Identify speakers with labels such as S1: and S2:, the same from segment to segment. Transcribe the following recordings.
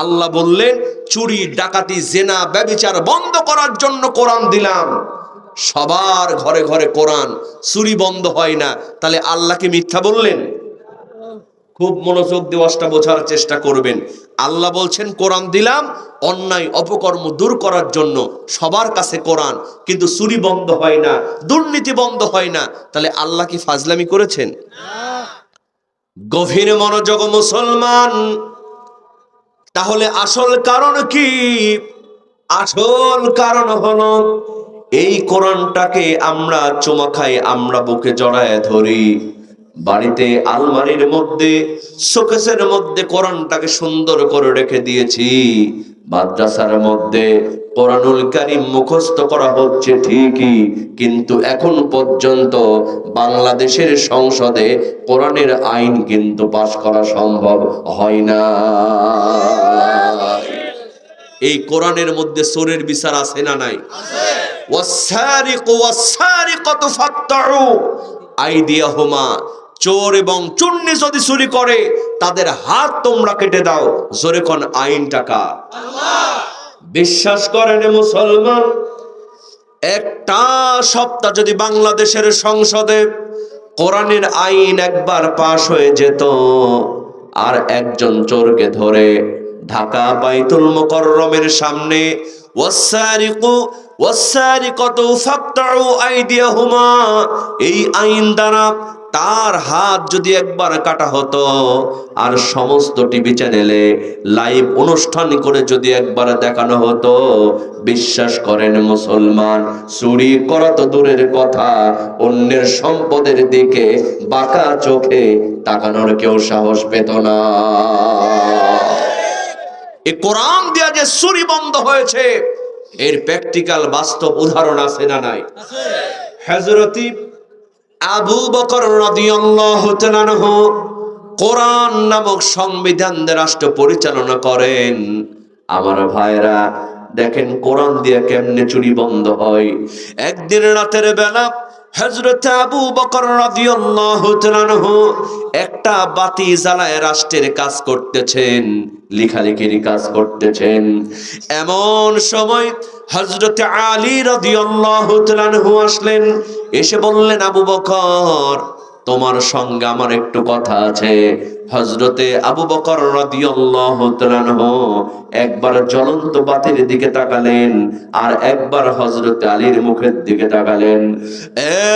S1: আল্লাহ বললেন চুরি ডাকাতি জেনা ব্যবিচার বন্ধ করার জন্য কোরআন দিলাম। সবার ঘরে ঘরে কোরআন চুরি বন্ধ হয় না। তাহলে আল্লাহকে মিথ্যা বললেন? খুব মনোযোগ দিবসটা বোঝার চেষ্টা করবেন। আল্লাহ বলছেন কোরআন দিলাম অন্যায় অপকর্ম দূর করার জন্য সবার কাছে কোরআন কিন্তু চুরি বন্ধ হয় না দুর্নীতি বন্ধ হয় না। তাহলে আল্লাহ কি ফাজলামি করেছেন? গভীর মনোযোগ মুসলমান তাহলে আসল কারণ কি? আসল কারণ হলো, এই কোরআনটাকে আমরা চুমা খাই আমরা বুকে জড়ায় ধরি। বাড়িতে আলমারির মধ্যে, শোকেসের মধ্যে কোরআনটাকে সুন্দর করে রেখে দিয়েছি। মাদ্রাসার মধ্যে কোরআনুল কারিম মুখস্থ করা হচ্ছে ঠিকই, কিন্তু এখন পর্যন্ত বাংলাদেশের সংসদে কোরআনের আইন কিন্তু পাশ করা সম্ভব হয় না। এই কোরআনের মধ্যে সোরের বিচার আছে না নাই? ফাক্তাউ আইদিয়াহুমা চোর এবং চুন্নি যদি চুরি করে, তাদের হাত তোমরা কেটে দাও। জোরে কোন আইন টাকা। বিশ্বাস করেন মুসলমান, একটা সপ্তাহ যদি বাংলাদেশের সংসদে কোরআনের আইন একবার পাশ হয়ে যেত, আর একজন চোরকে ধরে ঢাকা বাইতুল মুকররমের সামনে ওয়াসারিকু এই আইন দ্বারা তার হাত যদি একবার কাটা হতো, আর সমস্ত টিভি চ্যানেলে লাইভ অনুষ্ঠান করে যদি একবার দেখানো হতো, বিশ্বাস করেন মুসলমান, চুরি করা তো দূরের কথা, অন্যের সম্পদের দিকে বাঁকা চোখে তাকানোর কেউ সাহস পেত না। এই কোরআন দিয়া যে চুরি বন্ধ হয়েছে এর প্র্যাকটিক্যাল বাস্তব উদাহরণ আছে না নাই? হযরতি আবু বকর রাদিয়াল্লাহু কোরআন নামক সংবিধান রাষ্ট্র পরিচালনা করেন। আমার ভাইরা দেখেন কোরআন দিয়ে কেমনে চুরি বন্ধ হয়। একদিন রাতের বেলা হযরত আবু বকর রাদিয়াল্লাহু একটা বাতি জ্বালায় রাষ্ট্রের কাজ করতেছেন। লেখালেখির কাজ করতেছেন। এমন সময় হযরত আলী রাদিয়াল্লাহু তাআলা আসলেন, এসে বললেন, আবু বকর, তোমার সঙ্গে আমার একটু কথা আছে। হজরতে আবু বকর একবার জ্বলন্ত বাতির দিকে তাকালেন আর একবার হজরতে আলীর মুখের দিকে তাকালেন।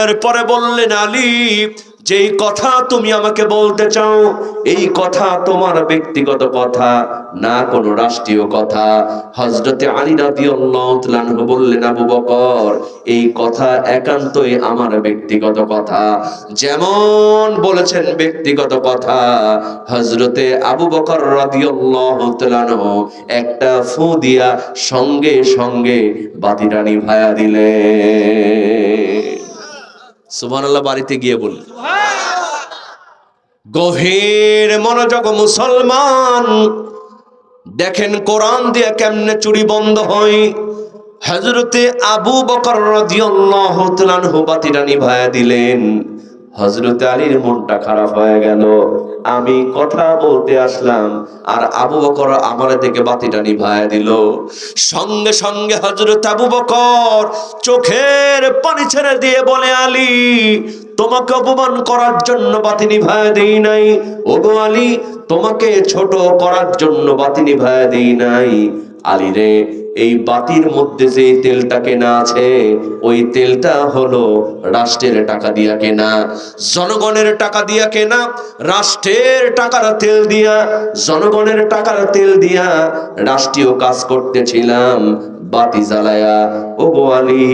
S1: এরপরে বললেন, আলী যেই কথা তুমি আমাকে বলতে চাও, এই কথা তোমার ব্যক্তিগত কথা, না কোনো রাষ্ট্রীয় কথা। হজরতে আলী রাদিয়াল্লাহু বললেন, আবু বকর, এই কথা একান্তই আমার ব্যক্তিগত কথা। যেমন বলেছেন ব্যক্তিগত কথা হজরতে আবু বকর রাদিয়াল্লাহু তাআলা আনহু একটা ফু দিয়া সঙ্গে সঙ্গে বাতিরানি ভায়া নিভায়া সুবহানাল্লাহ, বাড়িতে গিয়ে বলল, গভীর মনোযোগ মুসলমান, দেখেন কোরআন দিয়ে কেমনে চুরি বন্ধ হয়। হজরতে আবু বকর বাতিটা নিভায়া দিলেন। হজরতে আলীর মনটা খারাপ হয়ে গেল। আমি কথা বলতে আসলাম, আর আবু বকর আমার থেকে বাতিটা নিভায় দিল। সঙ্গে সঙ্গে হজরত আবু বকর চোখের পানি ছেড়ে দিয়ে বলে, আলী, তোমাকে অপমান করার জন্য বাতি নিভায় দেই নাই। ওগো আলী, তোমাকে ছোট করার জন্য বাতি নিভায় দেই নাই। আলী রে, এই বাতির মধ্যে যে তেলটা কেনা আছে, ওই তেলটা হলো রাষ্ট্রের টাকা দিয়া কেনা, জনগণের টাকা দিয়া কেনা, রাষ্ট্রের টাকার তেল দিয়া, জনগণের টাকার তেল দিয়া রাষ্ট্রীয় কাজ করতেছিলাম। বাতি জ্বালায়া, ও গো আলী,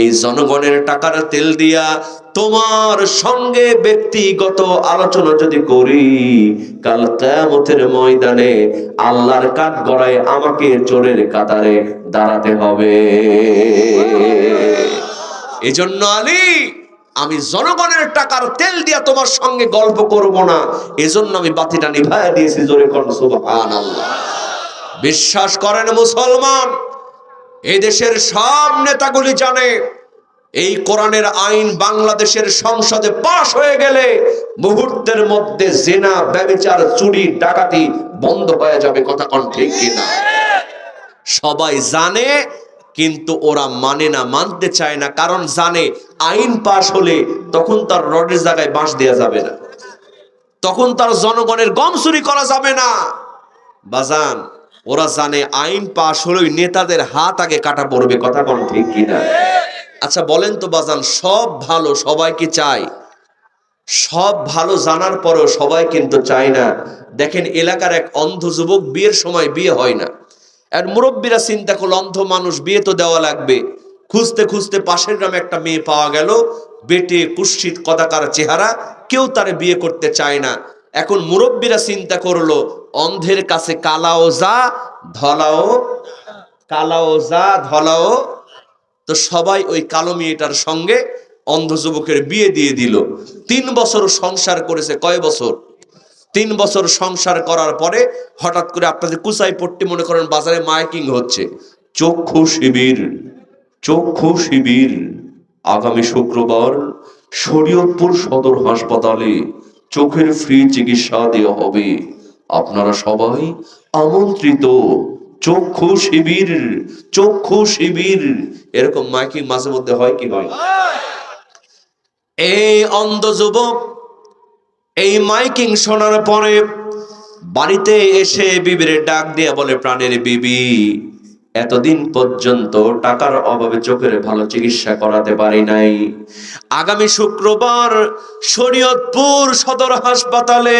S1: এই জনগণের টাকার তেল দিয়া তোমার সঙ্গে ব্যক্তিগত আলোচনা যদি করি, কাল কেয়ামতের ময়দানে আল্লাহর কাঠ গড়ায় আমাকে চোরের কাতারে দাঁড়াতে হবে। এজন্য আলী, আমি জনগণের টাকার তেল দিয়া তোমার সঙ্গে গল্প করব না। এজন্য আমি বাতিটা নিভাইয়া দিয়েছি, জোরে কোন, সুবহানাল্লাহ। বিশ্বাস করেন মুসলমান এই দেশের সব নেতাগুলি জানে, এই কোরআনের আইন বাংলাদেশের সংসদে পাশ হয়ে গেলে মুহূর্তের মধ্যে জেনা, ব্যবিচার, চুরি, ডাকাতি বন্ধ হয়ে যাবে, কথা কন ঠিক কিনা? সবাই জানে, কিন্তু ওরা মানে না, মানতে চায় না, কারণ জানে আইন পাশ হলে তখন তার রডের জায়গায় বাঁশ দেওয়া যাবে না। তখন তার জনগণের গম চুরি করা যাবে না। বাজান ওরা জানে আইন পাশ হলে ওই নেতাদের হাত আগে কাটা পড়বে, কথা কন ঠিক কিনা? আচ্ছা বলেন তো বাজান, সব ভালো, সবাই কি চায়? সব ভালো জানার পরও সবাই কিন্তু চায় না। দেখেন, এলাকার এক অন্ধ যুবক বিয়ের সময় বিয়ে হয় না। আর মুরব্বীরা চিন্তা করল, অন্ধ মানুষ, বিয়ে তো দেওয়া লাগবে। খুঁজতে খুঁজতে পাশের গ্রামে একটা মেয়ে পাওয়া গেল, বেটে, কুৎসিত, কদাকার চেহারা, কেউ তারে বিয়ে করতে চায় না। এখন মুরব্বীরা চিন্তা করল, অন্ধের কাছে কালাও যা, ধলাও, কালাও যা, ধলাও। তো সবাই ওই কালো মেয়েটার সঙ্গে অন্ধ যুবকের বিয়ে দিয়ে দিল। তিন বছর সংসার করেছে, কয় বছর? তিন বছর সংসার করার পরে হঠাৎ করে আপনাদের কুচাই পট্টি মনে করেন বাজারে মাইকিং হচ্ছে। চক্ষু শিবির চক্ষু শিবির। আগামী শুক্রবার শরীয়তপুর সদর হাসপাতালে চোখের ফ্রি চিকিৎসা দেওয়া হবে। আপনারা সবাই আমন্ত্রিত। চক্ষু শিবির চক্ষু শিবির। এরকম মাইকিং মাঝে মধ্যে হয় কি হয়? এই অন্ধ যুবক, এই মাইকিং শোনার পরে বাড়িতে এসে বিবির ডাক দিয়ে বলে, প্রাণের বিবি এতদিন পর্যন্ত টাকার অভাবে চোখের ভালো চিকিৎসা করাতে পারি নাই। আগামী শুক্রবার শরীয়তপুর সদর হাসপাতালে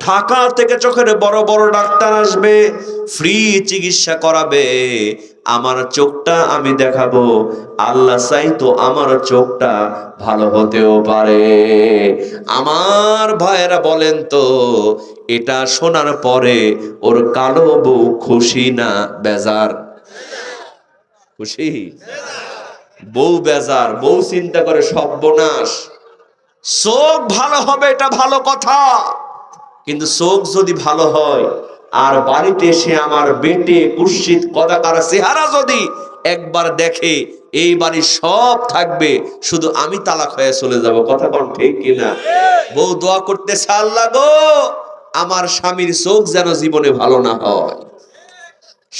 S1: ঢাকা থেকে চোখের বড় বড় ডাক্তার আসবে, ফ্রি চিকিৎসা করাবে। আমার চোখটা আমি দেখাবো, আল্লাহ চাইতো আমার চোখটা ভালো হতেও পারে। আমার ভাইয়েরা বলেন তো, এটা শোনার পরে ওর কালো বউ খুশি না বেজার? খুশি? বউ বেজার, বউ চিন্তা করে সর্বনাশ। চোখ ভালো হবে এটা ভালো কথা। কিন্তু চোখ যদি ভালো হয়, আর বাড়িতে এসে আমার বেটে কুৎসিত কদাকার, চেহারা যদি একবার দেখে, এই বাড়ি সব থাকবে, শুধু আমি তালাক হয়ে চলে যাব। কথা কোন ঠিক কিনা বউ দোয়া করতে সাল লাগো আমার স্বামীর চোখ যেন জীবনে ভালো না হয়।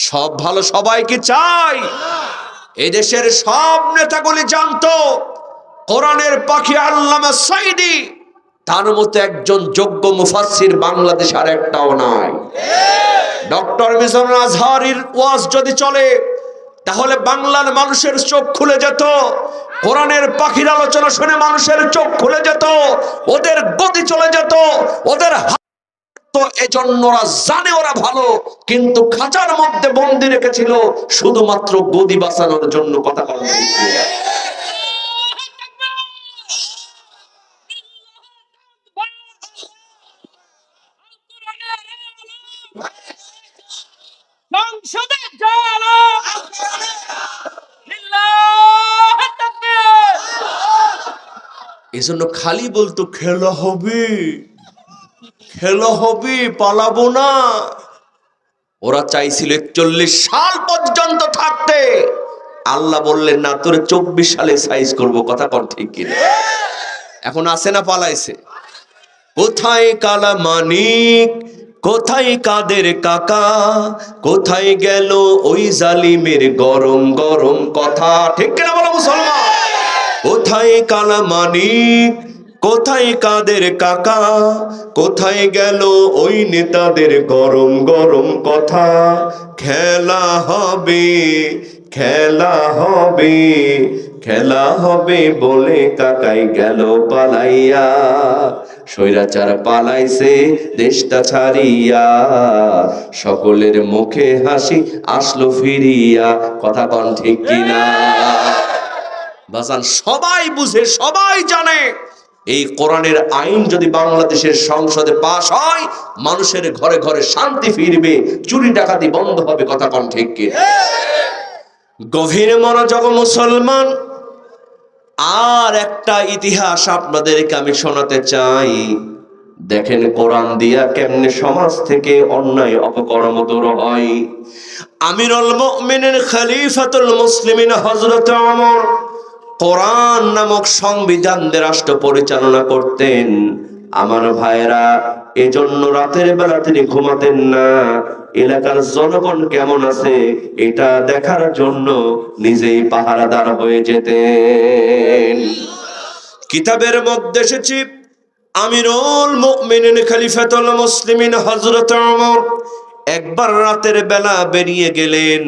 S1: সব ভালো সবাইকে চাই। এদেশের সব নেতাগুলি জানতো, কোরআনের পাখি আল্লামা সাইদি, তার মতো একজন যোগ্য মুফাসসির বাংলাদেশ আর একটাও নাই। ডক্টর মিজানুল আজহারির ওয়াজ যদি চলে, তাহলে বাংলার মানুষের চোখ খুলে যেত, কোরআনের পাখির আলোচনা শুনে মানুষের চোখ খুলে যেত, ওদের গতি চলে যেত, ওদের এজন্য ওরা জানে ওরা ভালো, কিন্তু খাঁচার মধ্যে বন্দি রেখেছিল শুধুমাত্র গদি বাঁচানোর জন্য কথা বলা এজন্য খালি বলতো খেলা হবে। খেলা হবে, পালাবো না। ওরা চাইছিল একচল্লিশ সাল পর্যন্ত থাকতে। আল্লাহ বললেন, না, তোর চব্বিশ সালে সাইজ করব। কথা কর ঠিক কিনা? এখন আসে না, পালাইছে। কোথায় কালা মানিক? কোথায় কাদের কাকা? কোথায় গেল ওই জালিমের গরম গরম কথা? ঠিক কিনা বলো মুসলমান? কোথায় কালা মানিক? কোথায় কাদের কাকা? কোথায় গেল ওই নেতাদের গরম গরম কথা? খেলা হবে খেলা হবে খেলা হবে বলে কাকাই গেল পালাইয়া। স্বৈরাচার পালাইছে দেশটা ছাড়িয়া। সকলের মুখে হাসি আসলো ফিরিয়া। কথা কন ঠিক কিনা? বাসান সবাই বুঝে, সবাই জানে। এই কোরআনের আইন যদি বাংলাদেশের সংসদে পাশ হয়, মানুষের ঘরে ঘরে শান্তি ফিরবে, চুরি ডাকাতি বন্ধ হবে, কথা কন ঠিক গভীর মনোযোগ মুসলমান, আর একটা ইতিহাস আপনাদেরকে আমি শোনাতে চাই। দেখেন কোরআন দিয়া কেমনে সমাজ থেকে অন্যায় অপকর্ম দূর হয়। আমিরুল মুমিনিন খলিফাতুল মুসলিমিন হযরত ওমর কোরআন নামক সংবিধান রাষ্ট্র পরিচালনা করতেন। আমার ভাইরা এজন্য রাতের বেলা তিনি ঘুমাতেন না। এলাকার জনগণ কেমন আছে এটা দেখার জন্য নিজেই পাহারাদার হয়ে যেতেন। কিতাবের মধ্যে এসেছি, আমিরুল মুমিনিন খলিফাতুল মুসলিমিন হযরত ওমর একবার রাতের বেলা বেরিয়ে গেলেন।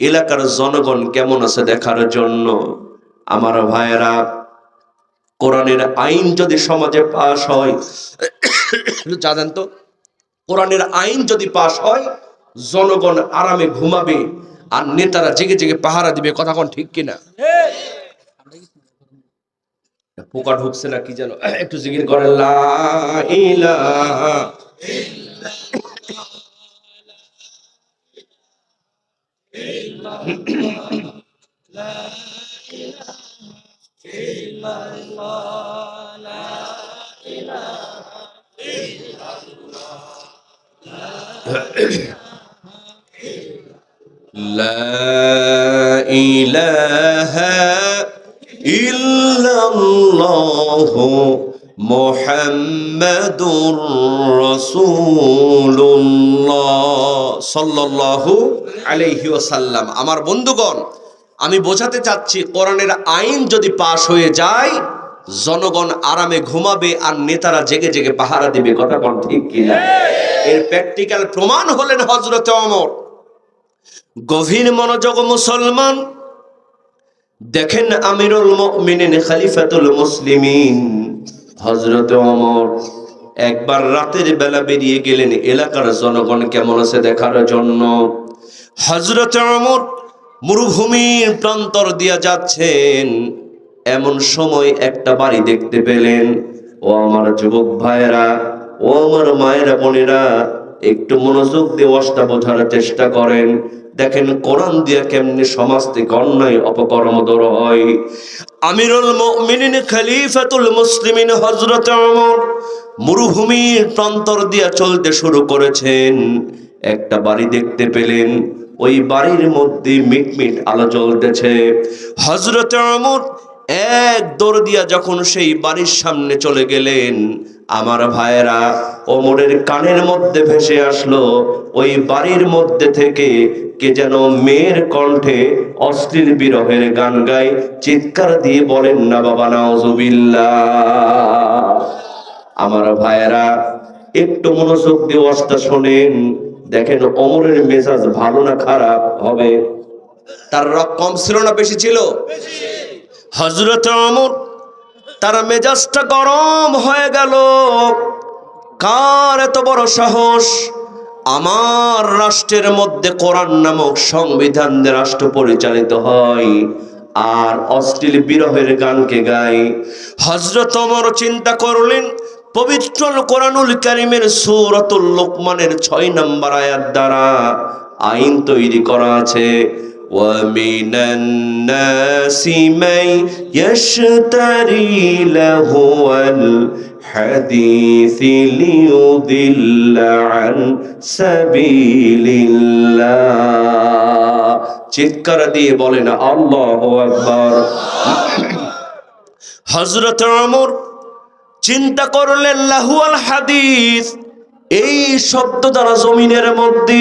S1: এলাকার জনগণ কেমন আছে দেখার জন্য? আমার ভাইয়েরা, কোরআনের আইন যদি সমাজে পাশ হয় জানেন তো কোরআনের আইন যদি পাশ হয়, জনগণ আরামে ঘুমাবে আর নেতারা জেগে জেগে পাহারা দিবে, কথা কোন ঠিক কিনা? পোকা ঢুকছে না কি যেন? একটু জিকির করে, লা لا إله إلا الله محمد رسول الله صلى الله عليه وسلم আমার বন্ধুগণ আমি বোঝাতে চাচ্ছি, কোরআনের আইন যদি পাশ হয়ে যায়, জনগণ আরামে ঘুমাবে আর নেতারা জেগে জেগে পাহারা দিবে। কথা কোন ঠিক কিনা এর প্র্যাকটিক্যাল প্রমাণ হলেন হজরত অমর গভীর মনোযোগ মুসলমান। দেখেন আমিরুল মুমিনিন খলিফাতুল মুসলিমিন। হজরত ওমর একবার রাতের বেলা বেরিয়ে গেলেন। এলাকার জনগণ কেমন আছে দেখার জন্য? হজরত ওমর মরুভূমির প্রান্তর দিয়া যাচ্ছেন। এমন সময় একটা বাড়ি দেখতে পেলেন। ও আমার যুবক ভাইয়েরা, ও আমার মায়েরা, বোনেরা, একটু মনোযোগ দিয়ে ওয়াজটা বোঝার চেষ্টা করেন। দেখেন, কোরআন দিয়া কেমনি সমাজ থেকে অন্যায় অপকর্ম দূর হয়। আমিরুল মুমিনিন খলিফাতুল মুসলিমিন হযরত ওমর মরুভূমির প্রান্তর দিয়া চলতে শুরু করেছেন। একটা বাড়ি দেখতে পেলেন। ওই বাড়ির মধ্যে মিটমিট আলো জ্বলতেছে। হজরত ওমর এক দৌড় দিয়া যখন সেই বাড়ির সামনে চলে গেলেন, আমার ভাইয়েরা ওমরের কানের মধ্যে ভেসে আসলো, ওই বাড়ির মধ্যে থেকে কে যেন মেয়ের কণ্ঠে অশ্লীল বিরহের গান গায়, চিৎকার দিয়ে বলেন, না বাবা, নাউজুবিল্লাহ। আমার ভাইয়েরা, একটু মনোযোগ দিয়ে ওয়াজটা শোনেন। দেখেন অমরের মেজাজ ভালো না খারাপ হবে? তার রক কম ছিল না বেশি ছিল? হজরত অমর, তার মেজাজটা গরম হয়ে গেল। কার এত বড় সাহস? আমার রাষ্ট্রের মধ্যে কোরআন নামক সংবিধান দিয়ে রাষ্ট্র পরিচালিত হয় আর অশ্লীল বিরহের গানকে গায়। হজরত অমর চিন্তা করলেন পবিত্র কোরআনুল কারিমের সূরাতুল লোকমানের ছয় নম্বর আয়াত দ্বারা আইন তৈরি করা আছে ومن الناس من يشتري لهو الحديث ليضل عن سبيل الله চিৎকার দিয়ে বলেন আল্লাহ আকবার হজরত আমর চিন্তা করলেন লাহুয়াল হাদিস। এই শব্দ দ্বারা জমিনের মধ্যে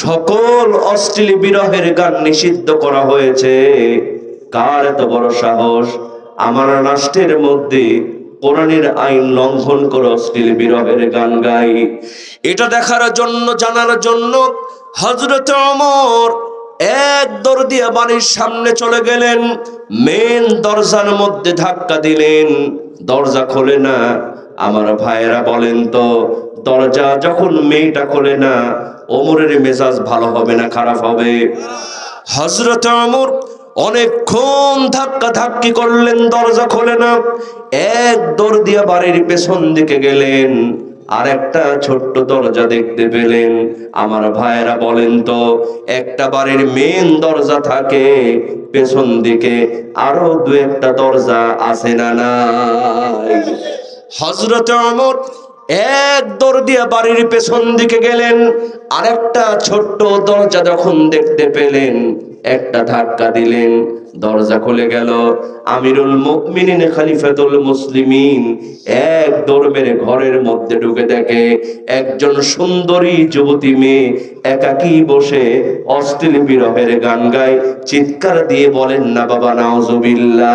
S1: সকল অশ্লীল বিরহের গান নিষিদ্ধ করা হয়েছে। কার এত বড় সাহস? আমার রাষ্ট্রের মধ্যে কোরআনের আইন লঙ্ঘন করে অশ্লীল বিরহের গান গাই। এটা দেখার জন্য, জানার জন্য হজরত অমর এক দর দিয়া বাড়ির সামনে চলে গেলেন মেন দরজার মধ্যে ধাক্কা দিলেন। দরজা খোলে না। আমার ভাইয়েরা বলেন তো, দরজা যখন মেয়েটা খোলে না, ওমরের মেজাজ ভালো হবে না, খারাপ হবে? হজরত আমর অনেকক্ষণ ধাক্কা ধাক্কি করলেন, দরজা খোলে না। এক দৌড় দিয়া বাড়ির পেছন দিকে গেলেন। আর একটা ছোট্ট দরজা দেখতে পেলেন। আমার ভাইয়েরা বলেন তো, একটা বাড়ির মেন দরজা থাকে, পেছন দিকে আরও দু একটা দরজা আছে না নাই? হজরত অমর এক দৌড় দিয়ে বাড়ির পেছন দিকে গেলেন, আরেকটা ছোট্ট দরজা যখন দেখতে পেলেন, একটা ধাক্কা দিলেন। দরজা খুলে গেল। আমিরুল মুমিনিন খলিফাতুল মুসলিমিন এক দৌড় মেরে ঘরের মধ্যে ঢুকে দেখে একজন সুন্দরী যুবতী মেয়ে একাকী বসে অশ্লীল বিরহের গান গায় চিৎকার দিয়ে বলেন না বাবা নাউজুবিল্লাহ।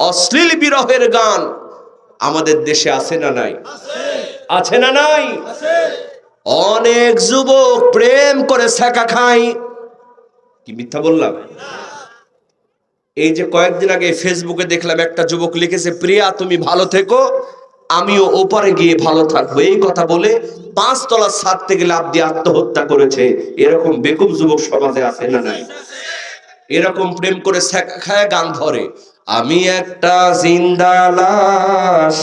S1: অশ্লীল বিরহের গান আমাদের দেশে আছে না নাই? আছে। না নাই? অনেক যুবক প্রেম করে ছেঁকা খায় কি মিথ্যা বললাম? এই যে কয়েকদিন আগে ফেসবুকে দেখলাম একটা যুবক লিখেছে, প্রিয়া, তুমি ভালো থেকো, আমিও ওপারে গিয়ে ভালো থাকব। এই কথা বলে পাঁচ তলার ছাদ থেকে লাভ দিয়ে আত্মহত্যা করেছে। এরকম বেকুব যুবক সমাজে আছে না নাই? এরকম প্রেম করে খায়, গান ধরে। আমি একটা জিন্দা লাশ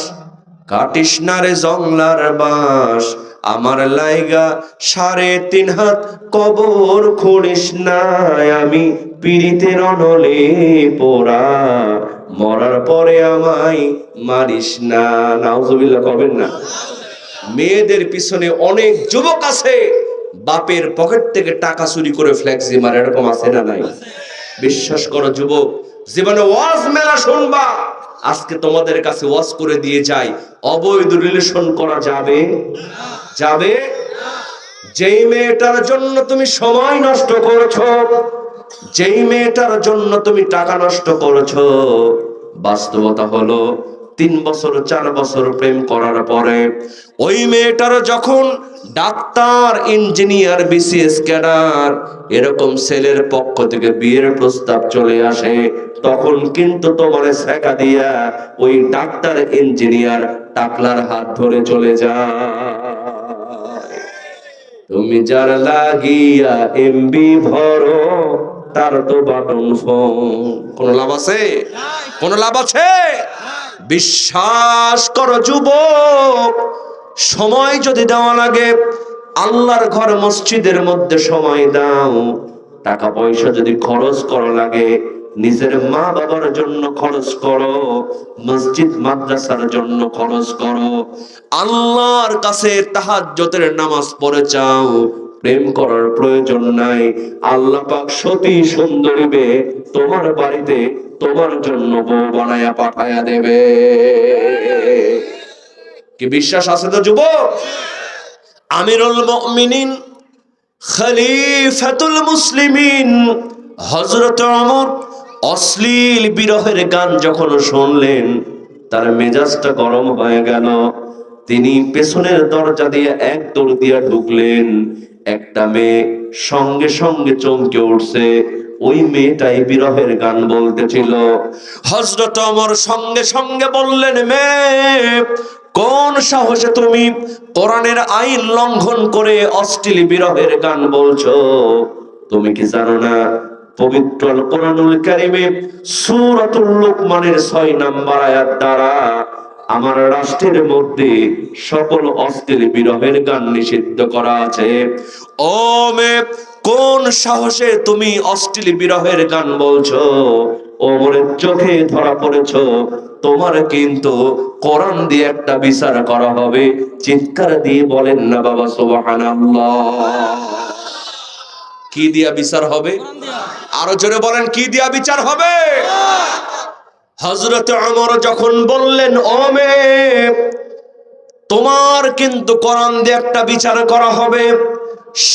S1: কাটিস না রে জংলার বাস আমার লাইগা সাড়ে তিন হাত কবর খুঁড়িস না আমি পীড়িতের অনলে পোড়া। মরার পরে আমায় মারিস না, নাউজুবিল্লাহ করবেন না। মেয়েদের পিছনে অনেক যুবক আছে, বাপের পকেট থেকে টাকা চুরি করে ফ্লেক্সি মারে, এরকম আছে না নাই? বিশ্বাস করো যুবক, জীবনে ওয়াজ মেলা শুনবা। আজকে তোমাদের কাছে ওয়াজ করে দিয়ে যাই। অবৈধ রিলেশন করা যাবে? যাবে? যেই মেয়েটার জন্য তুমি সময় নষ্ট করছ, যেই মেয়েটার জন্য তুমি টাকা নষ্ট করছ, বাস্তবতা হলো তিন বছর, চার বছর প্রেম করার পরে ওই মেয়েটার যখন ডাক্তার, ইঞ্জিনিয়ার, বিসিএস ক্যাডার এরকম ছেলের পক্ষ থেকে বিয়ের প্রস্তাব চলে আসে, তখন কিন্তু তোমার শেখা দিয়া ওই ডাক্তার, ইঞ্জিনিয়ার টাকলার হাত ধরে চলে যায়। তুমি যার লাগিয়া এমবি ভরো, তার তো বাটন ফোন। কোন লাভ আছে? কোন লাভ আছে? বিশ্বাস করো যুবক, সময় যদি দেওয়া লাগে, আল্লাহর ঘর মসজিদের মধ্যে সময় দাও। টাকা পয়সা যদি খরচ করা লাগে, নিজের মা বাবার জন্য খরচ করো, মসজিদ, মাদ্রাসার জন্য খরচ করো। আল্লাহর কাছে তাহাজ্জতের নামাজ পড়ে চাও প্রেম করার প্রয়োজন নাই। আল্লাহ পাক সতী সুন্দরী মেয়ে তোমার বাড়িতে তোমার জন্য বউ বানায়া পাঠায়া দেবে। কি বিশ্বাস আছে তো যুবক? আমিরুল মুমিনিন, খলিফাতুল মুসলিমিন, হযরত ওমর অশ্লীল বিরহের গান যখন শুনলেন, তার মেজাজটা গরম হয়ে গেল। তিনি পেছনের দরজা দিয়ে এক দৌড় দিয়া ঢুকলেন। একটা মেয়ে সঙ্গে সঙ্গে চমকে উঠছে। ওই মেয়েটাই বিরহের গান বলতেছিল। হজরত অমর সঙ্গে সঙ্গে বললেন, মেয়ে, কোন সাহসে তুমি কোরআনের আইন লঙ্ঘন করে অশ্লীল বিরহের গান বলছো? তুমি কি জানো না, পবিত্র কোরআনুল কারিমে সূরাতুল লোকমানের 6 নাম্বার আয়াত দ্বারা আমার রাষ্ট্রের মধ্যে সকল অশ্লীল বিরহের গান নিষিদ্ধ করা আছে। ও মে, কোন সাহসে তুমি অশ্লীল বিরহের গান বলছো? ওমরের চোখে ধরা পড়েছো। তোমার কিন্তু কোরআন দিয়ে একটা বিচার করা হবে। চিৎকার দিয়ে বলেন না বাবা, সুবহানাল্লাহ। কি দিয়া বিচার হবে? আরও জোরে বলেন, কি দিয়া বিচার হবে? হজরত আমর যখন বললেন মেয়ে, তোমার কিন্তু কোরআন দিয়ে একটা বিচার করা হবে।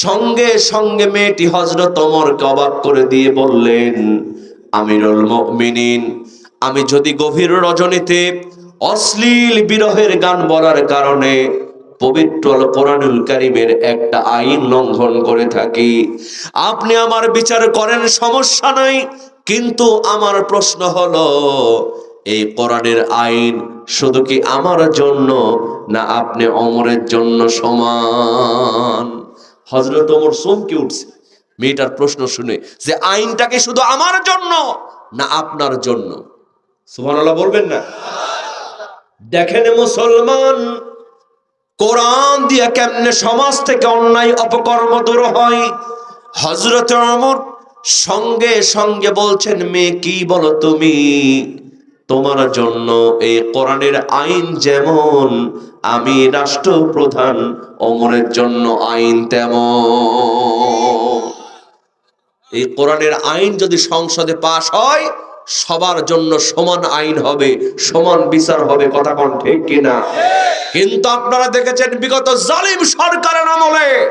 S1: সঙ্গে সঙ্গে মেয়েটি হজরত অমরকে অবাক করে দিয়ে বললেন, আমিরুল মুমিনিন, আমি যদি গভীর রজনীতে অশ্লীল বিরহের গান বলার কারণে পবিত্র কোরআনুল কারিমের একটা আইন লঙ্ঘন করে থাকি, আপনি আমার বিচার করেন, সমস্যা নাই কিন্তু আমার প্রশ্ন হলো, এই কোরআনের আইন শুধু কি আমার জন্য না আপনি অমরের জন্য সমান? হজরত অমর চমকে উঠছে। মেয়েটার প্রশ্ন শুনে যে আইনটাকে শুধু আমার জন্য না আপনার জন্য? সুবহানাল্লাহ বলবেন না? দেখেন মুসলমান, কোরআন দিয়ে কেমনে সমাজ থেকে অন্যায় অপকর্ম দূর হয়? হজরত অমর সঙ্গে সঙ্গে বলছেন মেয়ে কি বলো তুমি? তোমার জন্য এই কোরআনের আইন যেমন, আমি রাষ্ট্রপ্রধান, অমরের জন্য আইন তেমন। এই কোরআনের আইন যদি সংসদে পাশ হয়, সবার জন্য সমান আইন হবে, সমান বিচার হবে, কথা কোন ঠিক কিনা? কিন্তু আপনারা দেখেছেন, বিগত জালিম সরকারের আমলে